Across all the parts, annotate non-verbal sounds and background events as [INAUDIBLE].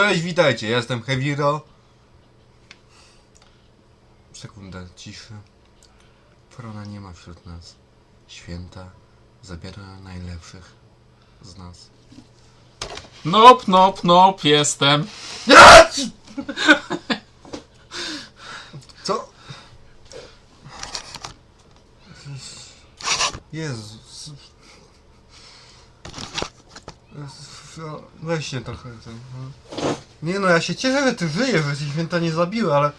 Cześć, witajcie, ja jestem Heviro. Sekunda ciszy. Frona nie ma wśród nas. Święta zabiera najlepszych z nas. Nop, nop, nop, jestem. Co? Jezus. Weź się trochę ten. no. Nie no, ja się cieszę, że ty żyjesz, że ci święta nie zabiły, ale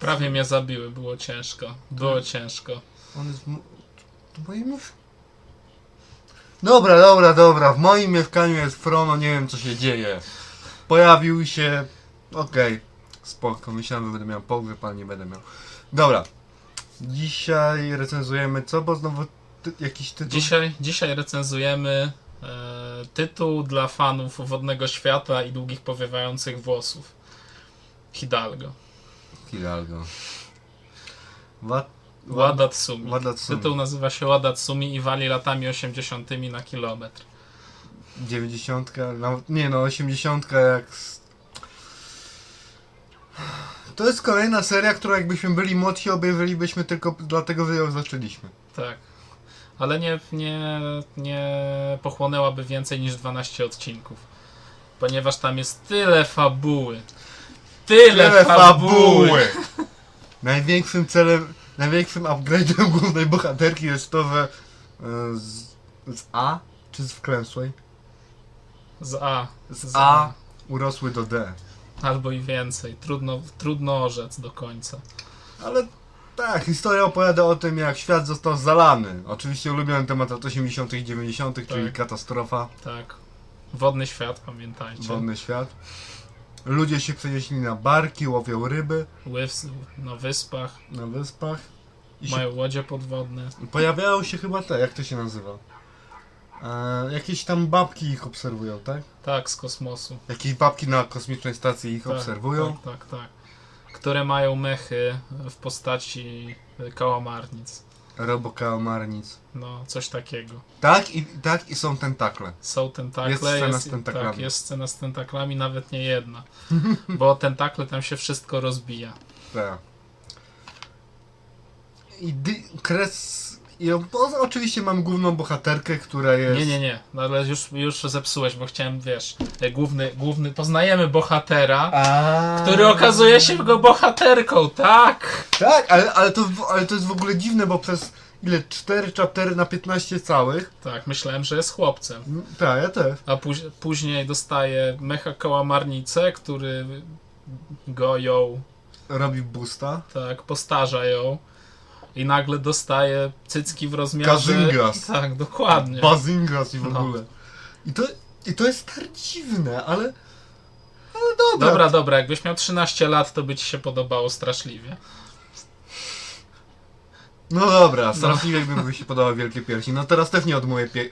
Prawie mnie zabiły, było ciężko. Było ciężko. on jest. mo- To moje mieszkanie. Dobra, dobra, dobra. W moim mieszkaniu jest Frono, nie wiem co się dzieje. Pojawił się. Okej, spoko. Myślałem, że będę miał pogrzeb, ale nie będę miał. Dobra. Dzisiaj recenzujemy co, bo znowu ty, jakiś tytuł. Dzisiaj, dzisiaj recenzujemy e, tytuł dla fanów wodnego świata i długich powiewających włosów. Hidalgo. Hidalgo. Wa... Wadatsumi. Wadatsumi. Tytuł nazywa się Wadatsumi i wali latami 80 na kilometr. 90, no, nie no, 80 jak. To jest kolejna seria, która jakbyśmy byli młodsi, obejrzelibyśmy tylko dlatego, że ją zaczęliśmy. Tak. Ale nie, nie, nie pochłonęłaby więcej niż 12 odcinków. Ponieważ tam jest tyle fabuły. Tyle, fabuły. Największym celem, największym upgrade'em głównej bohaterki jest to, że e, z, z A czy z wklęsłej? Z A. Z A urosły do D. Albo i więcej. Trudno, trudno orzec do końca. Ale tak, historia opowiada o tym, jak świat został zalany. Oczywiście ulubiony temat lat 80. i 90., czyli Tak. katastrofa, Tak. Wodny świat, pamiętajcie. wodny świat. Ludzie się przenieśli na barki, łowią ryby Łys, na wyspach. na wyspach. I się Mają łodzie podwodne. pojawiają się chyba te, jak to się nazywa? E, jakieś tam babki ich obserwują, tak? Tak, z kosmosu. Jakieś babki na kosmicznej stacji ich Tak, obserwują. Tak, tak, tak. Które mają mechy w postaci kałamarnic. Robokałamarnic. No, coś takiego. Tak i, tak i są tentakle. Są tentakle. Jest scena z tentaklami. Tak, jest scena z tentaklami, nawet nie jedna. [LAUGHS] Bo tentakle tam się wszystko rozbija. Tak. I kres... I oczywiście mam główną bohaterkę, która jest... Nie, nie, nie. No, ale już, już zepsułeś, bo chciałem, wiesz, e, główny, główny, poznajemy bohatera, A... który okazuje się go bohaterką, tak? Tak, ale, ale, to, ale to jest w ogóle dziwne, bo przez ile? 4 chaptery na 15 całych? Tak, myślałem, że jest chłopcem. Mm, Tak, ja też. A póź- później dostaje mecha kałamarnicę, który go ją, Robi boosta. tak, postarza ją. I nagle dostaje cycki w rozmiarze... Kazingas. Tak, dokładnie. Bazingas i w No. ogóle. I to, I to jest tak dziwne, ale... Ale dobra. Dobra, dobra, jakbyś miał 13 lat, to by ci się podobało straszliwie. No dobra, straszliwie jakby mi się podobały wielkie piersi. No teraz też nie od moje pie...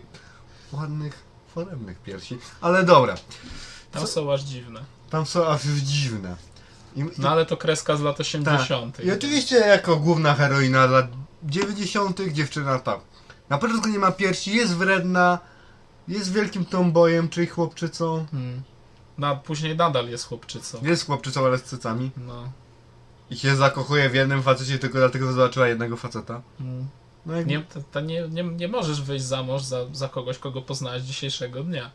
ładnych, foremnych piersi. Ale dobra, Tam Co? są aż dziwne. tam są aż dziwne. I, i, No ale to kreska z lat 80. Tak. I oczywiście jako główna heroina lat 90. dziewczyna tam. Na początku nie ma piersi, jest wredna, jest wielkim tombojem, czyli chłopczycą. Hmm. No, a później nadal jest chłopczycą. Jest chłopczycą, ale z cycami. No. I się zakochuje w jednym facecie tylko dlatego, że zobaczyła jednego faceta. Mm. No jak... Nie, to, to nie, nie, nie możesz wyjść za mąż za, za kogoś, kogo poznałeś dzisiejszego dnia.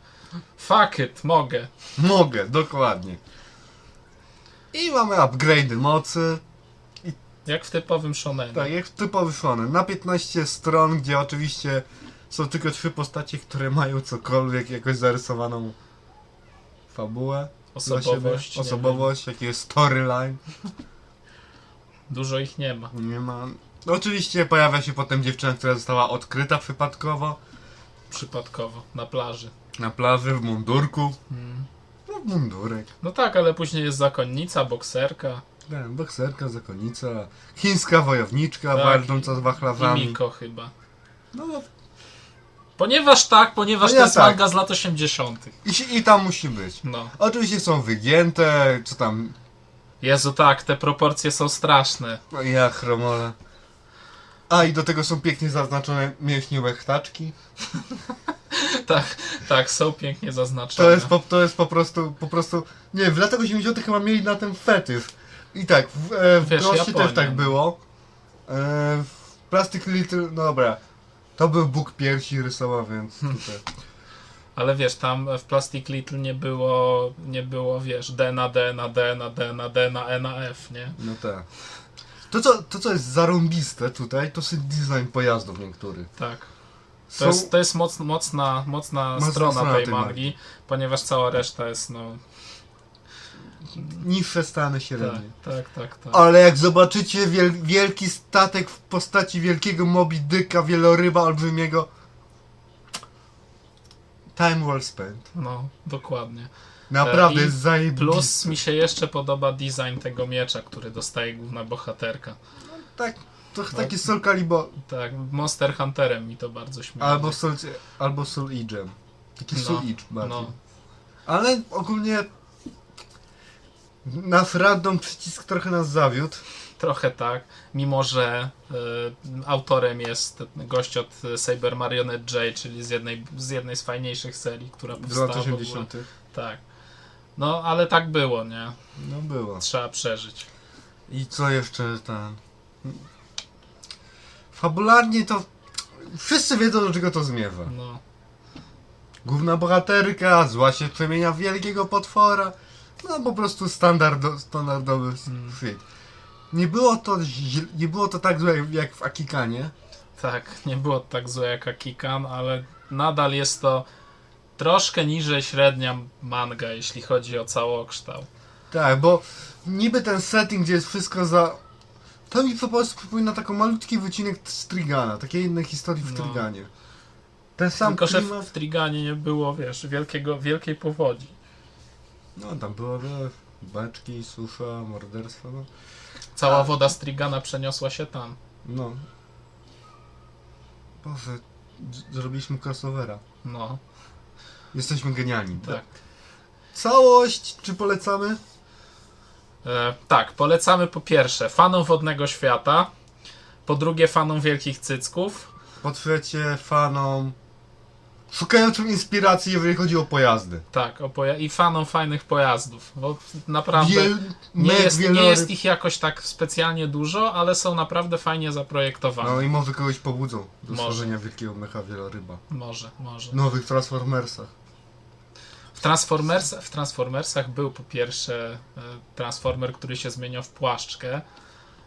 Fuck it, mogę. Mogę, dokładnie. I mamy upgrade mocy. Jak w typowym shonenie. Tak, jak typowy shonen. Na 15 stron, gdzie oczywiście są tylko trzy postacie, które mają cokolwiek, jakoś zarysowaną fabułę. siebie. Osobowość. Osobowość, jaki jest storyline. Dużo ich nie ma. Nie ma. Oczywiście pojawia się potem dziewczyna, która została odkryta przypadkowo Przypadkowo. Na plaży. na plaży w mundurku. Mm. No, mundurek. No tak, ale później jest zakonnica, bokserka Tak, bokserka, zakonnica, chińska wojowniczka Tak, walcząca z i wachlawami. Miko chyba. No Ponieważ tak, ponieważ No to jest tak. manga z lat 80. i, i tam musi być. No. Oczywiście są wygięte, co tam, Jezu, tak, te proporcje są straszne. no ja chromola. A i do tego są pięknie zaznaczone mięśnie łechtaczki. [LAUGHS] Tak, tak, są pięknie zaznaczone. To jest po, to jest po prostu, po prostu, nie w latach 80 chyba mieli na ten fetysz. I tak, w, e, w Wiesz, Japonia. też tak było. E, w Plastic Little, no dobra, to był Bóg piersi rysował, więc tutaj. Ale wiesz, tam w Plastic Little nie było, nie było, wiesz, D na D na D na D na D na E na F, nie? No tak. To co, to, co jest zarąbiste tutaj, to jest design pojazdów niektórych. Tak. To Są, jest, to jest moc, mocna, mocna Mocna strona strona tej tej mangi, ponieważ cała reszta jest, no, niższe stany tak, średnie. tak, tak, tak. Ale jak zobaczycie wiel, wielki statek w postaci wielkiego Moby Dicka, wieloryba olbrzymiego, time well spent. No, dokładnie. Naprawdę i jest zajebisty. Plus mi się jeszcze podoba design tego miecza, który dostaje główna bohaterka. Tak, to No. taki Soul Calibur, Tak, Monster Hunterem mi to bardzo śmieje. albo Soul, albo Soul Edge'em. Taki No, Soul Edge bardziej. no. Ale ogólnie nasz random przycisk trochę nas zawiódł. Trochę tak, mimo że y, autorem jest gość od Saber Marionette J, czyli z jednej, z jednej z fajniejszych serii, która powstała latach w ogóle. 80. Tak. No, ale tak było, nie? No było. Trzeba przeżyć. I co jeszcze ten. Fabularnie to. Wszyscy wiedzą do czego to zmierza. No, Główna bohaterka, zła się przemienia w wielkiego potwora. No po prostu standardo, standardowy Mm. shit. Nie było to nie było to tak złe jak w Akikanie. tak, nie było tak złe jak Akikan, ale nadal jest to troszkę niżej średnia manga, jeśli chodzi o całokształt. Tak, bo niby ten setting, gdzie jest wszystko za. To mi po prostu przypomina taką malutki wycinek z Trigana, takiej innej historii w No. Triganie. Ten sam Tylko, że klimat. w Triganie nie było, wiesz, wielkiego, wielkiej powodzi. No tam było wiele beczki, susza, morderstwo. No. Cała A. woda z Trigana przeniosła się tam. no. Boże, zrobiliśmy crossovera. No, Jesteśmy genialni. tak. Całość, czy polecamy? E, tak, polecamy po pierwsze fanom wodnego świata, po drugie fanom wielkich cycków, Po trzecie, fanom szukającym inspiracji, jeżeli chodzi o pojazdy. tak, o poja- i fanom fajnych pojazdów, bo naprawdę Wiel... nie, jest, nie wieloryb- jest ich jakoś tak specjalnie dużo, ale są naprawdę fajnie zaprojektowane. No i może kogoś pobudzą do Może. stworzenia wielkiego mecha wieloryba. Może, może. W nowych Transformersach. W, Transformers, w Transformersach był po pierwsze e, Transformer, który się zmieniał w płaszczkę,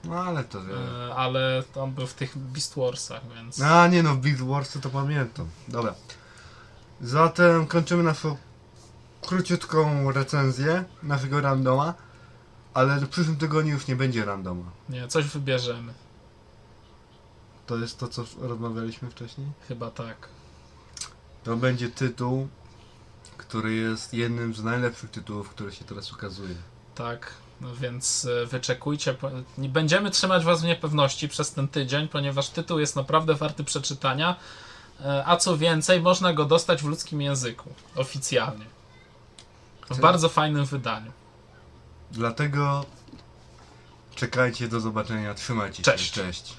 No ale to... e, ale on był w tych Beast Warsach, więc... A nie no, w Beast Warsy to pamiętam. Dobra. Zatem kończymy naszą króciutką recenzję naszego randoma. Ale w przyszłym tygodniu już nie będzie randoma. Nie, coś wybierzemy. To jest to, co rozmawialiśmy wcześniej? Chyba tak. To będzie tytuł, który jest jednym z najlepszych tytułów, który się teraz ukazuje. Tak, no więc e, wyczekujcie. będziemy trzymać Was w niepewności przez ten tydzień, ponieważ tytuł jest naprawdę warty przeczytania. E, A co więcej, można go dostać w ludzkim języku oficjalnie. W Chcę- bardzo fajnym wydaniu. Dlatego czekajcie do zobaczenia. Trzymajcie Cześć. się. Cześć.